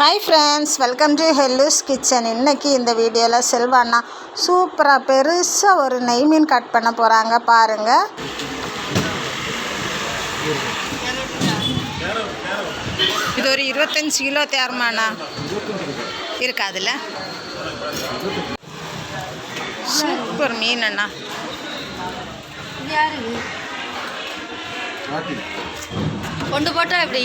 Hi friends welcome to ஹெல்லூஸ் kitchen இன்னைக்கு இந்த வீடியோவில் செல்வாண்ணா சூப்பராக பெருசாக ஒரு நெய் மீன் கட் பண்ண போகிறாங்க பாருங்கள் இது ஒரு இருபத்தஞ்சி கிலோ தேர்மாண்ணா. இருக்காதுல்ல சூப்பர் மீன் அண்ணா யாரு கொண்டு போட்டா எப்படி?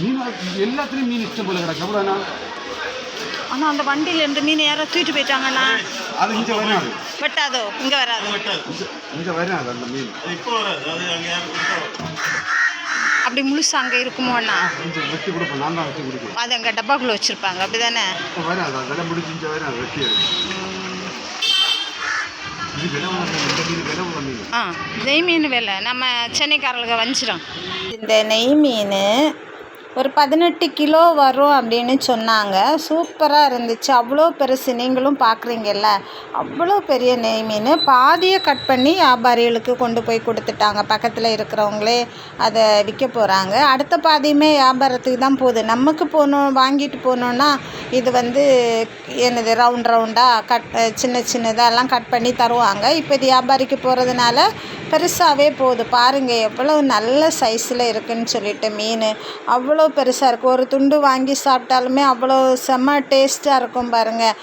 மீன் எல்லாத்துலேயும் மீன் இஷ்டம் போல கிடக்கு. அவ்வளோண்ணா ஆனால் அந்த வண்டியில் ரெண்டு மீன் யாரோ தூக்கிட்டு போயிட்டாங்கண்ணா? அது இங்கே வராது. வெட்டாதோ? இங்கே வராது? இங்கே வராது அந்த மீன். அப்படி முழுசு அங்கே இருக்குமோ அண்ணா? கொஞ்சம் வெட்டி கொடுப்பேன் நான் தான் வெட்டி கொடுப்பேன் அது அங்கே டப்பாக்குள்ளே வச்சுருப்பாங்க. அப்படி தானே வராது. முடிஞ்சு இங்கே வராது எடுக்கும் இது விலை உள்ள இந்த மீன் விலை உள்ள மீன் ஆ நெய் மீன் விலை. நம்ம சென்னைக்காரர்களுக்கு வஞ்சிரும் இந்த நெய் மீன் ஒரு பதினெட்டு கிலோ வரும் அப்படின்னு சொன்னாங்க. சூப்பராக இருந்துச்சு. அவ்வளோ பெருசு. நீங்களும் பார்க்குறீங்கல்ல அவ்வளோ பெரிய நெய் மீன். பாதியை கட் பண்ணி வியாபாரிகளுக்கு கொண்டு போய் கொடுத்துட்டாங்க. பக்கத்தில் இருக்கிறவங்களே அதை விற்க போகிறாங்க அடுத்த பாதியுமே வியாபாரத்துக்கு தான் போகுது. நமக்கு போகணும் வாங்கிட்டு போகணுன்னா இது வந்து என்னது ரவுண்ட் ரவுண்டாக கட் சின்ன சின்னதாகலாம் கட் பண்ணி தருவாங்க. இப்போ இது வியாபாரிக்கு போகிறதுனால பெருசாகவே போகுது. பாருங்கள் எவ்வளோ நல்ல சைஸில் இருக்குன்னு சொல்லிட்டு மீன். அவ்வளோ பெருசாக இருக்கும் ஒரு துண்டு வாங்கி சாப்பிட்டாலுமே அவ்வளோ செம்ம டேஸ்ட்டாக இருக்கும் பாருங்கள்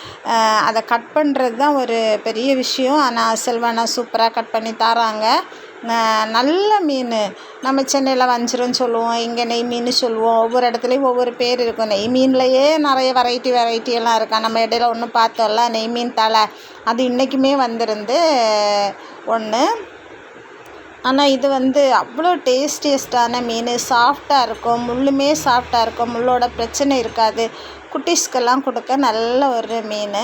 அதை கட் பண்ணுறது தான் ஒரு பெரிய விஷயம். ஆனால் செல்வானா சூப்பராக கட் பண்ணி தராங்க. நல்ல மீன். நம்ம சென்னையில் வஞ்சிரம் சொல்லுவோம் இங்கே நெய் மீன் சொல்லுவோம். ஒவ்வொரு இடத்துலையும் ஒவ்வொரு பேர் இருக்கும். நெய் மீன்லையே நிறைய வெரைட்டி வெரைட்டி எல்லாம் இருக்கா? நம்ம இடையில ஒன்று பார்த்தோம்ல நெய் மீன் தலை அது இன்றைக்குமே வந்திருந்து ஒன்று ஆனால் இது வந்து அவ்வளோ டேஸ்டியஸ்டான மீன். சாஃப்டாக இருக்கும் முள்ளுமே சாஃப்டாக இருக்கும் முள்ளோட பிரச்சனை இருக்காது. குட்டீஸ்க்கெல்லாம் கொடுக்க நல்ல ஒரு மீன்.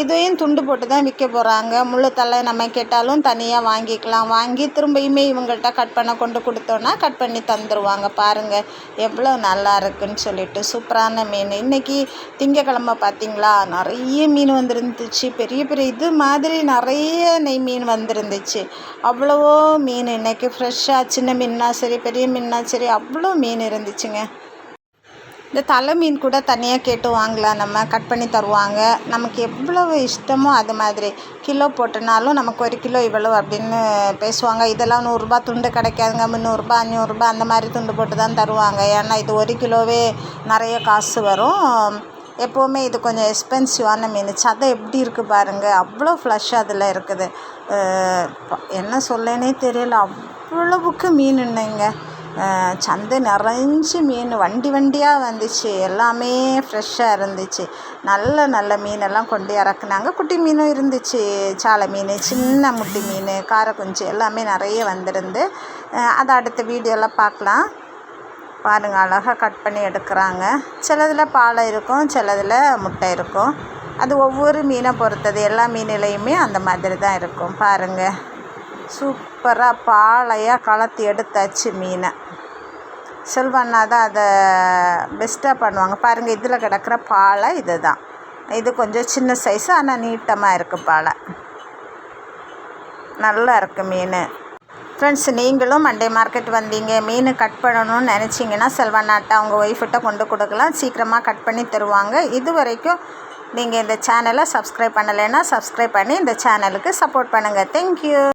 இதையும் துண்டு போட்டு தான் விற்க போகிறாங்க முள்ளு தலை நம்ம கேட்டாலும் தனியாக வாங்கிக்கலாம். வாங்கி திரும்பியுமே இவங்கள்ட்ட கட் பண்ண கொண்டு கொடுத்தோன்னா கட் பண்ணி தந்துடுவாங்க பாருங்கள் எவ்வளோ நல்லா இருக்குன்னு சொல்லிட்டு சூப்பரான மீன். இன்றைக்கி திங்கக்கிழமை பார்த்தீங்களா? நிறைய மீன் வந்துருந்துச்சு. பெரிய பெரிய இது மாதிரி நிறைய நெய் மீன் வந்துருந்துச்சு. அவ்வளவோ மீன் இன்றைக்கி ஃப்ரெஷ்ஷாக சின்ன மீன்னா சரி பெரிய மீன்னா சரி அவ்வளோ மீன் இருந்துச்சுங்க. இந்த தலை மீன் கூட தனியாக கேட்டு வாங்கலாம் நம்ம கட் பண்ணி தருவாங்க. நமக்கு எவ்வளவு இஷ்டமோ அது மாதிரி. கிலோ போட்டனாலும் நமக்கு ஒரு கிலோ இவ்வளோ அப்படின்னு பேசுவாங்க. இதெல்லாம் நூறுரூபா துண்டு கிடைக்காதுங்க. முந்நூறுரூபா அஞ்சூறுரூபா அந்த மாதிரி துண்டு போட்டு தான் தருவாங்க. ஏன்னா இது ஒரு கிலோவே நிறைய காசு வரும். எப்போவுமே இது கொஞ்சம் எக்ஸ்பென்சிவான மீன். சதை எப்படி இருக்குது பாருங்கள் அவ்வளோ ஃப்ளஷ் அதில் இருக்குது. என்ன சொல்லனே தெரியல. அவ்வளவுக்கு மீன் இன்னைங்க சந்தை நிறைஞ்சு மீன் வண்டி வண்டியாக வந்துச்சு. எல்லாமே ஃப்ரெஷ்ஷாக இருந்துச்சு. நல்ல நல்ல மீனெல்லாம் கொண்டு இறக்குனாங்க. குட்டி மீனும் இருந்துச்சு. சாலை மீன் சின்ன முட்டி மீன் காரக்குஞ்சு எல்லாமே நிறைய வந்திருந்து அதை அடுத்த வீடியோலாம் பார்க்கலாம். பாருங்கள் அழகாக கட் பண்ணி எடுக்கிறாங்க. சிலதில் பாலை இருக்கும் சிலதில் முட்டை இருக்கும். அது ஒவ்வொரு மீனை பொறுத்தது. எல்லா மீனிலையுமே அந்த மாதிரி தான் இருக்கும். பாருங்கள் சூப்பராக பாலையாக கலத்தி எடுத்தாச்சு மீனை. செல்வண்ணா தான் அதை பெஸ்ட்டாக பண்ணுவாங்க. பாருங்கள் இதில் கிடக்கிற பாலை இது தான் இது கொஞ்சம் சின்ன சைஸு ஆனால் நீட்டமாக இருக்குது பாலை. நல்லா இருக்குது மீன். ஃப்ரெண்ட்ஸ் நீங்களும் மண்டே மார்க்கெட் வந்தீங்க மீன் கட் பண்ணணும்னு நினச்சிங்கன்னா செல்வண்ணாட்ட அவங்க ஒய்ஃபிட்ட கொண்டு கொடுக்கலாம். சீக்கிரமாக கட் பண்ணி தருவாங்க. இது வரைக்கும் நீங்கள் இந்த சேனலை சப்ஸ்கிரைப் பண்ணலைன்னா சப்ஸ்கிரைப் பண்ணி இந்த சேனலுக்கு சப்போர்ட் பண்ணுங்கள் தேங்க்யூ